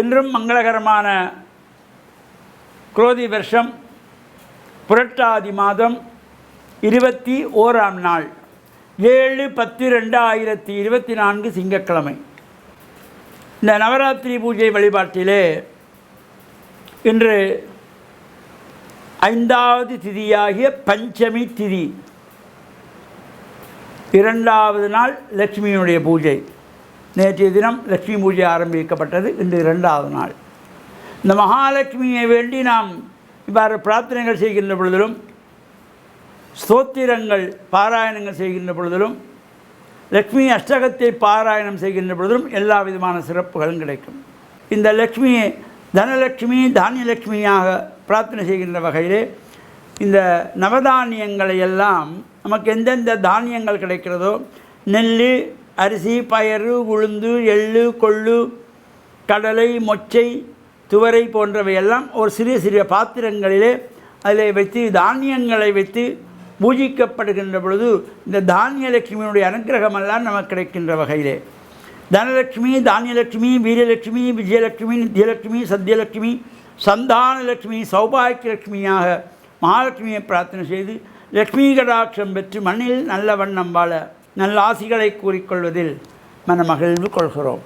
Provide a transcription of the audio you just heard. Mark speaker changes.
Speaker 1: இன்றும் மங்களகரமான குரோதி வருஷம் புரட்டாதி மாதம் இருபத்தி ஓராம் நாள் ஏழு பத்து ரெண்டாயிரத்தி இருபத்தி நான்கு திங்கட்கிழமை. இந்த நவராத்திரி பூஜை வழிபாட்டிலே இன்று ஐந்தாவது திதியாகிய பஞ்சமி திதி இரண்டாவது நாள் லட்சுமியினுடைய பூஜை. நேற்றைய தினம் லட்சுமி பூஜை ஆரம்பிக்கப்பட்டது இன்று இரண்டாவது நாள். இந்த மகாலட்சுமியை வேண்டி நாம் இவ்வாறு பிரார்த்தனைகள் செய்கின்ற பொழுதிலும் ஸ்தோத்திரங்கள் பாராயணங்கள் செய்கின்ற பொழுதிலும் லக்ஷ்மி அஷ்டகத்தை பாராயணம் செய்கின்ற பொழுதிலும் எல்லா விதமான சிறப்புகளும் கிடைக்கும். இந்த லக்ஷ்மியை தனலட்சுமி தானியலட்சுமியாக பிரார்த்தனை செய்கின்ற வகையிலே இந்த நவதானியங்களை எல்லாம் நமக்கு எந்தெந்த தானியங்கள் கிடைக்கிறதோ நெல் அரிசி பயறு உளுந்து எள்ளு கொள்ளு கடலை மொச்சை துவரை போன்றவையெல்லாம் ஒரு சிறிய சிறிய பாத்திரங்களிலே அதில் வைத்து தானியங்களை வைத்து பூஜிக்கப்படுகின்ற பொழுது இந்த தானியலட்சுமியினுடைய அனுகிரகமெல்லாம் நமக்கு கிடைக்கின்ற வகையிலே. தனலட்சுமி தானியலட்சுமி வீரலட்சுமி விஜயலட்சுமி நித்தியலட்சுமி சத்யலட்சுமி சந்தானலட்சுமி சௌபாக்கியலட்சுமியாக மகாலட்சுமியை பிரார்த்தனை செய்து லக்ஷ்மி கடாட்சம் பெற்று மண்ணில் நல்ல வண்ணம் வாழ நல்ல ஆசிகளை கூறிக்கொள்வதில் மனமகிழ்வு கொள்கிறோம்.